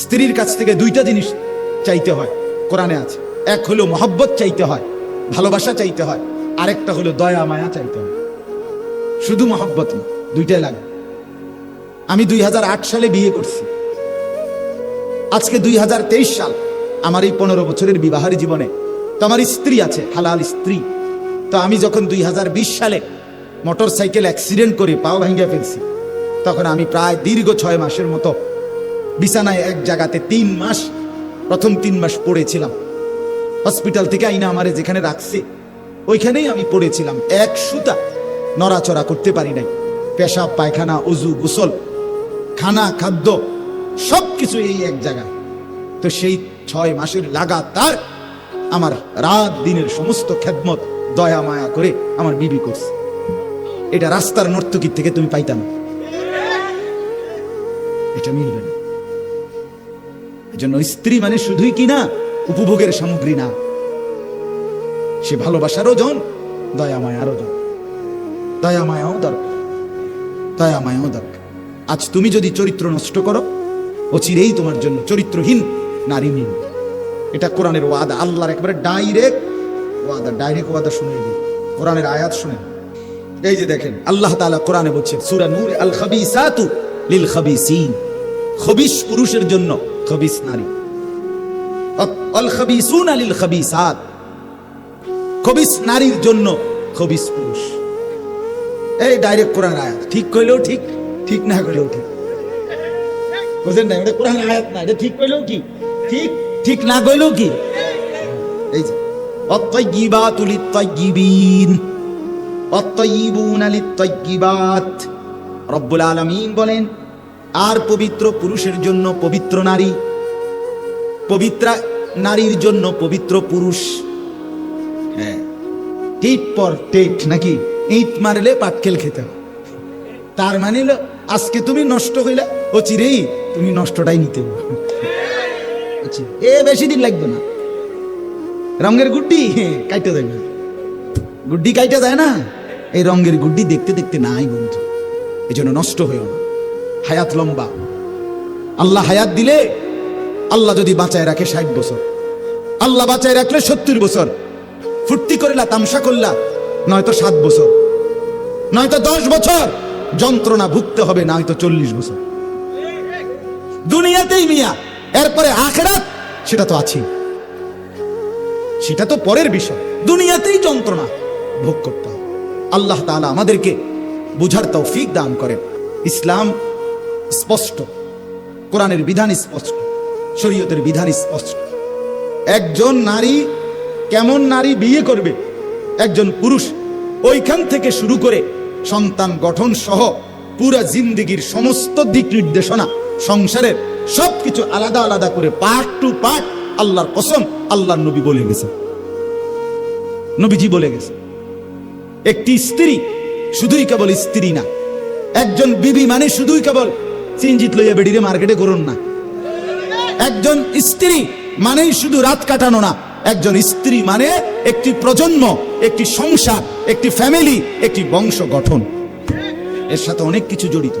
স্ত্রীর কাছ থেকে দুইটা জিনিস চাইতে হয়, কোরআনে আছে। এক হলো মহব্বত চাইতে হয়, ভালোবাসা চাইতে হয়, আরেকটা হলো দয়া, মায়া চাইতে হয়। শুধু মহব্বত না, দুইটাই লাগে। আমি দুই হাজার আট সালে বিয়ে করছি। আজকে দুই হাজার তেইশ সাল আমার এই পনেরো বছরের বিবাহের জীবনে তো আমার স্ত্রী আছে, হালাল স্ত্রী। তো আমি যখন দুই হাজার বিশ সালে মোটর সাইকেল অ্যাক্সিডেন্ট করে পাও ভেঙে ফেলছি, তখন আমি প্রায় দীর্ঘ ছয় মাসের মতো বিছানায় এক জায়গাতে তিন মাস, প্রথম তিন মাস পড়েছিলাম। হসপিটাল থেকে আইনা আমারে যেখানে রাখছে, ওইখানেই আমি পড়েছিলাম। এক সুতা নড়াচড়া করতে পারি নাই। পেশাব, পায়খানা, উজু, গোসল, খানা, খাদ্য সব কিছু এই এক জায়গায়। তো সেই ছয় মাসের লাগাতার আমার রাত দিনের সমস্ত খেদমত, দয়া, মায়া করে আমার বিবি করছে। এটা রাস্তার নর্তকীর থেকে তুমি পাইতাম এটা মিলবে না। এজন্য স্ত্রী মানে শুধুই কি না? উপভোগের সামগ্রী না। সে ভালোবাসারও জন দয়া মায়ারও জন দয়া মায়াও দরকার দয়া মায়াও দরকার। আজ তুমি যদি চরিত্র নষ্ট করো, অচিরেই তোমার জন্য চরিত্রহীন নারী মিল। এটা কোরআনের ওয়াদা, আল্লাহর একবারে ডাইরেক্ট ওয়াদা ডাইরেক্ট ওয়াদা শুনে দিই। কোরআনের আয়াত শুনে এই যে দেখেন, আল্লাহ তাআলা কোরআনে বলছেন, সূরা নূর আল খাবিসাতু লিল খাবিসিন খবিস পুরুষের জন্য খবিস নারী। আল খাবিসুন লিল খাবিসাত। খবিস নারীর জন্য খবিস পুরুষ। এই ডাইরেক্ট কোরআন আয়াত। ঠিক কইলেও ঠিক ঠিক না কইলেও ঠিক। বুঝলেন না এটা কোরআন আয়াত না, এটা ঠিক কইলেও কি ঠিক ঠিক না কইলেও কি? এই যে অত্তয়িবাতু লিত্তয়িবিন অত্তয়িবুনা লিত্তয়িবাত রব্বুল আলামিন বলেন আর পবিত্র পুরুষের জন্য পবিত্র নারী, পবিত্রা নারীর জন্য পবিত্র পুরুষ। হ্যাঁ টিট পর টেট নাকি? ইট মারলে পাটকেল খেতে তার মানে আজকে তুমি নষ্ট হইলে ও চিরেই তুমি নষ্টটাই নিতে। এ বেশি দিন লাগবে না। রঙের গুড্ডি কাইটে দেবে গুড্ডি কাইটে দেয় না। এই রঙের গুড্ডি দেখতে দেখতে নাই বন্ধু। এই জন্য নষ্ট হয়েও না। হায়াত লম্বা। আল্লাহ হায়াত দিলে আল্লাহ যদি বাঁচায় রাখে ষাট বছর। আল্লাহ বাঁচায় রাখলে সত্তর বছর। ফুর্তি করলা, তামসা করলা, নয়তো সাত বছর। নয়তো দশ বছর। যন্ত্রণা ভুগতে হবে, নয়তো চল্লিশ বছর। দুনিয়াতেই মিয়া, এরপরে আখেরাত, সেটা তো আছে সেটা তো পরের বিষয়। দুনিয়াতেই যন্ত্রণা ভোগ করতে হবে। আল্লাহ তাআলা আমাদেরকে বুঝার তৌফিক দান করেন। ইসলাম স্পষ্ট। কোরআনের বিধান স্পষ্ট, শরীয়তের বিধান স্পষ্ট। একজন নারী কেমন নারী বিয়ে করবে? একজন পুরুষ ওইখান থেকে শুরু করে সন্তান গঠন সহ পুরা জিন্দিগির সমস্ত দিক নির্দেশনা, সংসারের সবকিছু আলাদা আলাদা করে পার্ট টু পার্ট আল্লাহর কসম আল্লাহর নবী বলে গেছে। নবীজি বলে গেছে, একটি স্ত্রী শুধুই কেবল স্ত্রী না, একজন বিবি মানে শুধুই কেবল চিনজিত লইয়া বেডিরে মার্কেটে করুন না। একজন স্ত্রী মানেই শুধু রাত কাটানো না, একজন স্ত্রী মানে একটি প্রজন্ম, একটি সংসার, একটি ফ্যামিলি একটি বংশ গঠন। এর সাথে অনেক কিছু জড়িত।